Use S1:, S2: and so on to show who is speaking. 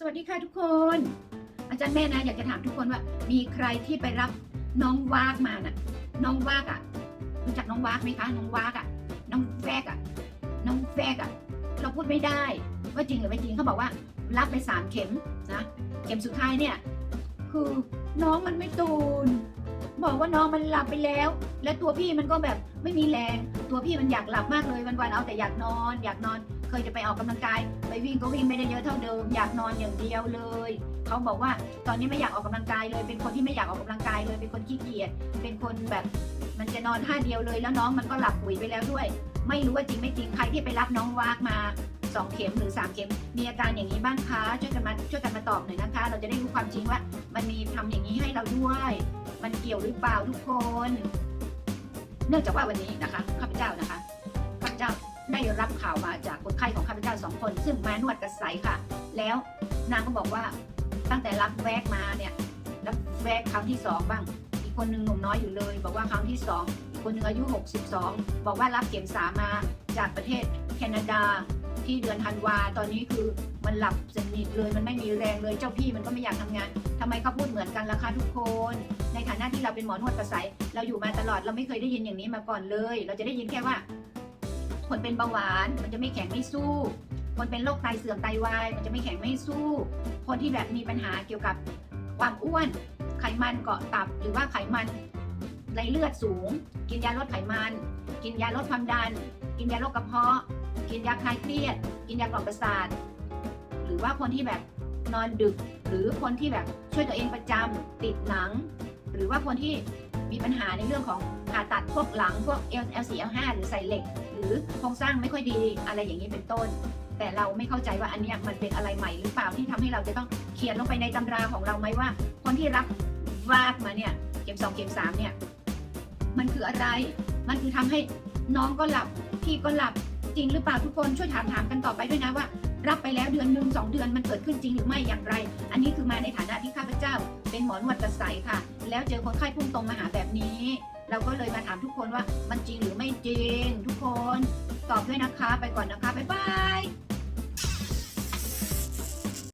S1: สวัสดีค่ะทุกคน อาจารย์แม่นะอยากจะถามทุกคนว่า มีใครที่ไปรับน้องวากมาน่ะ น้องวากอะ่ะรู้จักน้องวากไหมคะ น้องวากอะ่ะ น้องแฟกอะ่ะ น้องแฟกอะ่ะ เราพูดไม่ได้ว่าจริงหรือไม่จริงเขาบอกว่า รับไปสามเข็มนะเข็มสุดท้ายเนี่ย คือน้องมันไม่ตูน บอกว่าน้องมันหลับไปแล้ว และตัวพี่มันก็แบบไม่มีแรง ตัวพี่มันอยากหลับมากเลยวันๆเอาแต่อยากนอน อยากนอน เคยจะไปออกกำลังกาย ไปวิ่งก็วิ่งไม่ได้เยอะเท่าเดิม อยากนอนอย่างเดียวเลย เขาบอกว่าตอนนี้ไม่อยากออกกำลังกายเลย เป็นคนที่ไม่อยากออกกำลังกายเลย เป็นคนขี้เกียจ เป็นคนแบบมันจะนอนท่าเดียวเลยแล้วน้องมันก็หลับปุ๋ยไปแล้วด้วย ไม่รู้ว่าจริงไม่จริงใครที่ไปรับน้องวากมาสองเข็มหรือสามเข็ม มีอาการอย่างนี้บ้างคะช่วยกันมาช่วยกันมาตอบหน่อยนะคะ เราจะได้รู้ความจริงว่า มันมีทำอย่างนี้ให้เราด้วย มันเกี่ยวหรือเปล่าทุกคน เนื่องจากว่าวันนี้นะคะข้าพเจ้านะคะ ได้รับข่าวมาจากคนไข้ของข้าพเจ้าสองคน ซึ่งมานวดกระใสค่ะ แล้วนางก็บอกว่าตั้งแต่รับแวกมาเนี่ยรับแวกครั้งที่สองบ้าง อีกคนหนึ่งหนุ่มน้อยอยู่เลย บอกว่าครั้งที่สองอีกคนหนึ่งอายุ 62 บอกว่ารับเข็มสามมาจากประเทศแคนาดาที่เดือนธันวาตอนนี้คือมันหลับสนิทเลยมันไม่มีแรงเลยเจ้าพี่มันก็ไม่อยากทำงานทำไมเขาพูดเหมือนกันล่ะคะทุกคน ในฐานะที่เราเป็นหมอนวดกระใสเราอยู่มาตลอดเราไม่เคยได้ยินอย่างนี้มาก่อนเลย เราจะได้ยินแค่ว่า คนเป็นเบาหวาน มันจะไม่แข็งไม่สู้ คนเป็นโรคไตเสื่อมไตวาย มันจะไม่แข็งไม่สู้ คนที่แบบมีปัญหาเกี่ยวกับความอ้วน ไขมันเกาะตับ หรือว่าไขมันในเลือดสูง กินยาลดไขมัน กินยาลดความดัน กินยาโรคกระเพาะ กินยาคลายเครียด กินยากล่อมประสาท หรือว่าคนที่แบบนอนดึก หรือคนที่แบบช่วยตัวเองประจำติดหนัง หรือว่าคนที่มีปัญหาในเรื่องของผ่าตัดพวกหลังพวก L4 L5 หรือใส่เหล็ก หรือโครงสร้างไม่ค่อยดีอะไรอย่างนี้เป็นต้น แต่เราไม่เข้าใจว่าอันเนี้ยมันเป็นอะไรใหม่หรือเปล่าที่ทำให้เราจะต้องเขียนลงไปในตำราของเราไหมว่า คนที่รับวากมาเนี่ยเข็มสองเข็มสามเนี่ยมันคืออะไร มันคือทำให้น้องก็หลับพี่ก็หลับจริงหรือเปล่าทุกคนช่วยถามถามกันต่อไปด้วยนะว่า รับไปแล้วเดือนหนึ่งสองเดือนมันเกิดขึ้นจริงหรือไม่อย่างไร อันนี้ หมอนวดกระใสค่ะ แล้วเจอคนไข้พุ่งตรงมาหาแบบนี้ เราก็เลยมาถามทุกคนว่ามันจริงหรือไม่จริง ทุกคน ตอบด้วยนะคะ ไปก่อนนะคะบ๊ายบาย